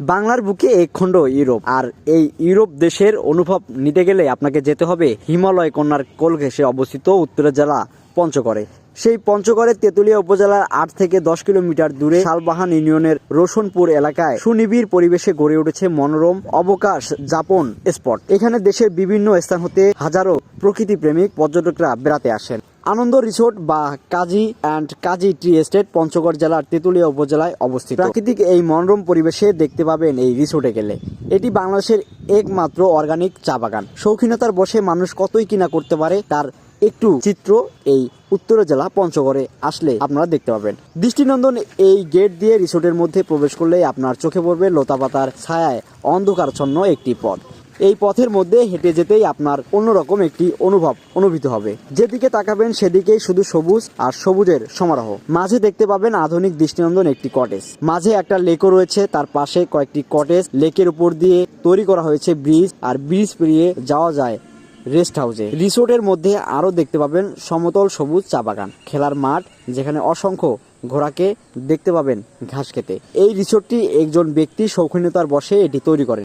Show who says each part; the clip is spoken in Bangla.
Speaker 1: বাংলার বুকে এক খণ্ড ইউরোপ। আর এই ইউরোপ দেশের অনুভব নিতে গেলে আপনাকে যেতে হবে হিমালয় কন্যার কোল ঘেঁষে অবস্থিত উত্তরের জেলা পঞ্চগড়ে। সেই পঞ্চগড়ের তেঁতুলিয়া উপজেলার আট থেকে দশ কিলোমিটার দূরে শালবাহান ইউনিয়নের রোশনপুর এলাকায় সুনিবিড় পরিবেশে গড়ে উঠেছে মনোরম অবকাশ যাপন স্পট। এখানে দেশের বিভিন্ন স্থান হতে হাজারো প্রকৃতি প্রেমিক পর্যটকরা বেড়াতে আসেন। আনন্দ রিসোর্ট বা Kazi and Kazi tea estate Panchagarh জেলার তেঁতুলিয়া উপজেলায় অবস্থিত। প্রাকৃতিক এই মনোরম পরিবেশে দেখতে পাবেন এই রিসোর্টে গেলে। এটি বাংলাদেশের একমাত্র অর্গানিক চা বাগান। শৌখিনতার বসে মানুষ কতই কিনা করতে পারে তার একটু চিত্র এই উত্তর জেলা পঞ্চগড়ে আসলে আপনারা দেখতে পাবেন। দৃষ্টিনন্দন এই গেট দিয়ে রিসোর্টের মধ্যে প্রবেশ করলেই আপনার চোখে পড়বে লতাপাতার ছায়ায় অন্ধকারচ্ছন্ন একটি পথ। এই পথের মধ্যে হেঁটে যেতেই আপনার অন্যরকম একটি অনুভব অনুভূত হবে। যেদিকে তাকাবেন সেদিকেই শুধু সবুজ আর সবুজের সমারোহ। মাঝে দেখতে পাবেন আধুনিক দৃষ্টিনন্দন একটি কটেজ। মাঝে একটা লেকও রয়েছে, তার পাশে কয়েকটি কটেজ। লেকের উপর দিয়ে তৈরি করা হয়েছে ব্রিজ, আর ব্রিজ পেরিয়ে যাওয়া যায় রেস্ট হাউসে। রিসোর্টের মধ্যে আরও দেখতে পাবেন সমতল সবুজ চা বাগান, খেলার মাঠ, যেখানে অসংখ্য ঘোড়াকে দেখতে পাবেন ঘাস খেতে। এই রিসোর্টটি একজন ব্যক্তি শৌখিনতার বসে এটি তৈরি করেন।